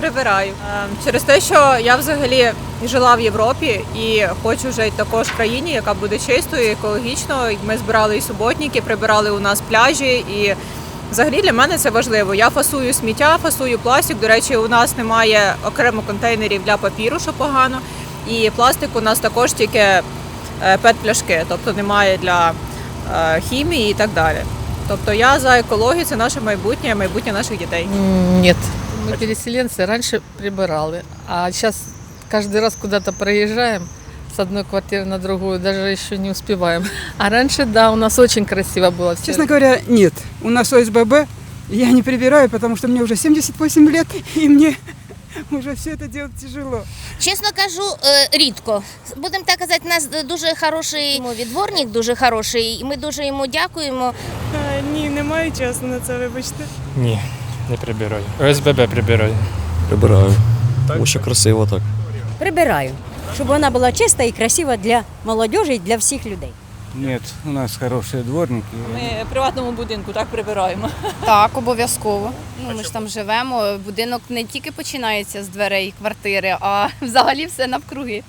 Прибираю Е, через те, що я взагалі жила в Європі і хочу жити також в країні, яка буде чистою, екологічною. Ми збирали і суботники, прибирали у нас пляжі, і взагалі для мене це важливо. Я фасую сміття, фасую пластик. До речі, у нас немає окремо контейнерів для папіру, що погано. І пластик у нас також тільки е, пет-пляшки, тобто немає для е, хімії і так далі. Тобто я за екологію, це наше майбутнє, майбутнє наших дітей. М, Нет. Мы переселенцы, раньше прибирали, а сейчас каждый раз куда-то проезжаем с одной квартиры на другую, даже еще не успеваем. А раньше, да, у нас очень красиво было. всё. Честно говоря, нет. У нас ОСББ, я не прибираю, потому что мне уже 78 лет, и мне уже все это делать тяжело. Чесно кажу, е, рідко. Будемо так казати, у нас дуже хороший відворник, дуже хороший, і ми дуже йому дякуємо. Ні, не маю часу на це, вибачте. Ні, не прибираю. ОСББ прибираю. Прибираю. Тому що красиво так. Прибираю, щоб вона була чиста і красива для молодежі і для всіх людей. Нет, у нас хорошие дворники. Ми в приватному будинку так прибираємо. Так, обов'язково. Ну, ми ж там живемо. Будинок не тільки починається з дверей квартири, а взагалі все навкруги.